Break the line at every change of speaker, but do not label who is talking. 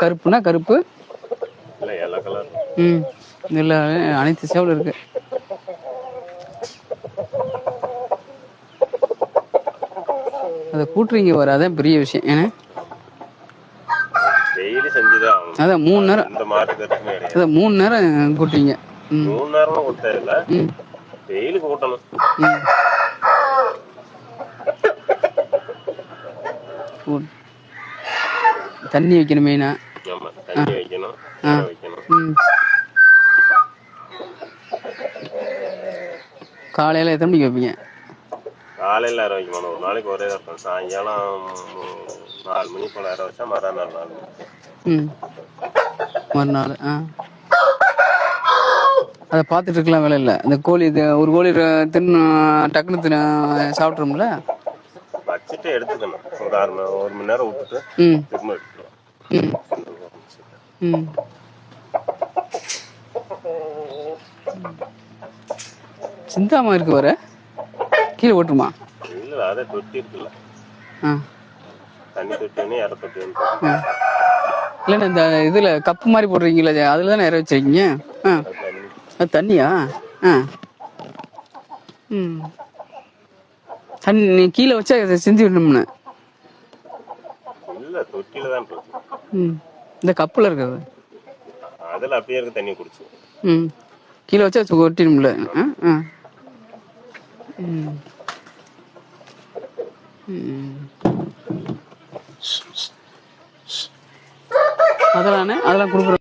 கருப்புனா கருப்பு.
இல்லை
ம் இதில் அனைத்து சேவல் இருக்கு. அதை கூட்டுறீங்க வர அதான் பெரிய விஷயம். ஏன்னா அதான் மூணு நேரம். அதான் மூணு நேரம் கூட்டுறீங்க.
மூணு நேரமும் கொடுத்தா இல்லை.
ம்.
டெய்லி கூட்டணும்.
தண்ணி வைக்கணும் மெயினா
ஆமா தண்ணி வைக்கணும் வேக வைக்கணும்
காலையில் எத்தனை மணிக்கு வைப்பீங்க
காலையில் இற வைக்க மாட்டோம் ஒரு நாளைக்கு ஒரே தான் இருக்கும் சாயங்காலம் நாலு மணி போல இற வச்சா மறுநாள் நாலு
ம் மறுநாள் ஆ அதை பார்த்துட்டு இருக்கலாம் வேலை இல்லை இந்த கோழி ஒரு கோழி தின்னு டக்குன்னு தின்னு சாப்பிட்றோம்ல
வச்சுட்டு எடுத்துக்கணும். ஒரு அரை மணி ஒரு மணி நேரம் விட்டுட்டு திரும்ப எடுத்துக்கலாம்.
சிந்தாமா இருக்கு வர கீழே ஓட்டுமா?
இல்லை அதே தொட்டி இருக்குல்ல
ஆ.
தண்ணி தொட்டி இற தொட்டி
இல்லைண்ணா இந்த இதில் கப்பு மாதிரி போடுறீங்களே அதில் தானே இற வச்சிருக்கீங்க? ஆ. அது தண்ணியா? ஆ. ம். தண்ணி கீழே வச்சா சிந்தி விடணும்னு.
இல்லை தொட்டியில் தான் இருக்கு.
ம். இந்த கப்பில் இருக்கிறது
அதில் அப்படியே இருக்க தண்ணி குடிச்சு.
ம். கீழே வச்சா வச்சு கொட்டிடும்ல. அதெல்லாம் அதெல்லாம் கொடுக்குற